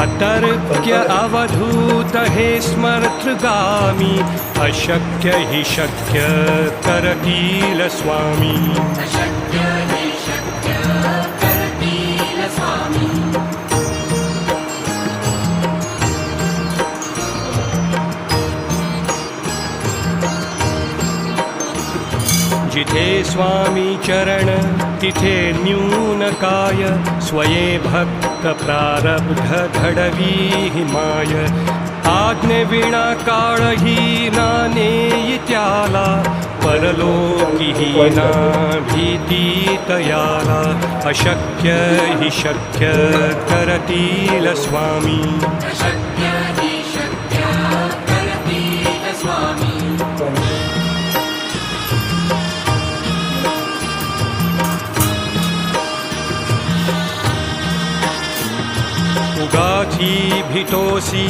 अतर्क्य अवधूत हे स्मर्तृगामी अशक्य हि शक्य करतील स्वामी स्वामी चरण, तिथे न्यूनकाय, स्वये भक्तप्रारब्ध घडवी हिमाय आज्ञविणा काळही नानेयित्याला भीति तयाला अशक्य ही शक्य करतील स्वामी। भितोसी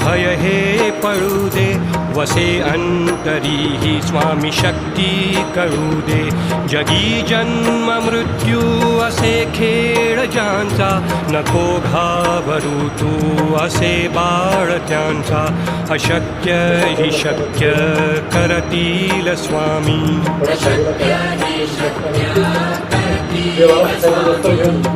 भय हे पळू दे वसे अंतरी ही स्वामी शक्ती कळू दे जगी जन्म मृत्यू, असे खेळ ज्यांचा नको घाबरू तू, असे बाळ त्यांचा। अशक्य ही शक्य करतील स्वामी। अशक्य हि शक्य करतील स्वामी।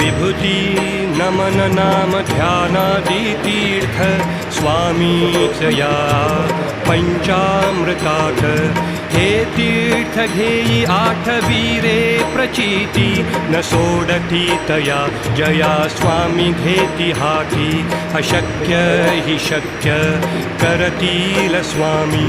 विभूती नमन नाम ध्यानादी तीर्थ स्वामीच या पंचामृताक हे तीर्थ घेई आठवीरे प्रचिती न सोडती तया जया स्वामी घेती हाती अशक्य हि शक्य करतील स्वामी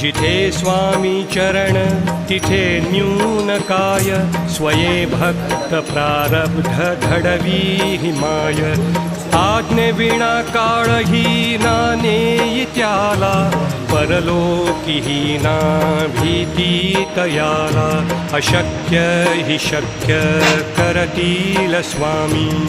जिथे स्वामी चरण तिथे न्यून काय? स्वये भक्त प्रारब्ध घडवी हिमाय. आज्ञविणा काळही नाने त्याला परलोकी ना भीती तयाला. अशक्य हि शक्य करतील स्वामी.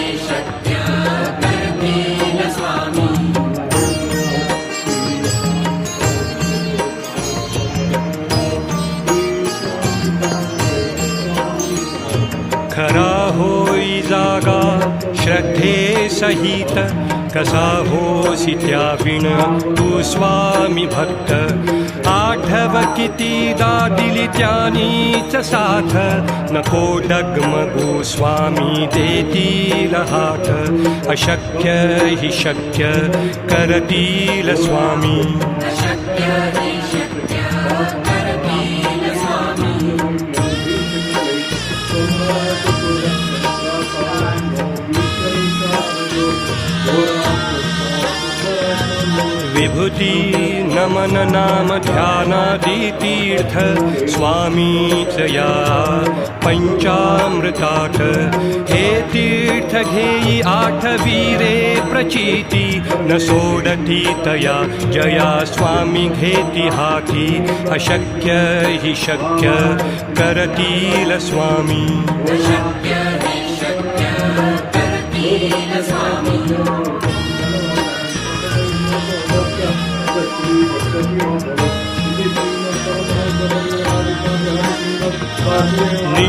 श्रद्धे सहित कसा होसी त्या विण? तू स्वामी भक्त आठव किती दिली त्यानीच साथ? नको डगमगू स्वामी देतील हात अशक्य हि शक्य करतील स्वामी. स्वामी. विभूती नमन नाम ध्यानादी तीर्थ स्वामी या पंचामृतात हे तीर्थ घेई आठवीरे प्रचिती न सोडती तया। जया स्वामी घेती हाती अशक्य हि शक्य करतील स्वामी। अशक्य हि शक्य करतील स्वामी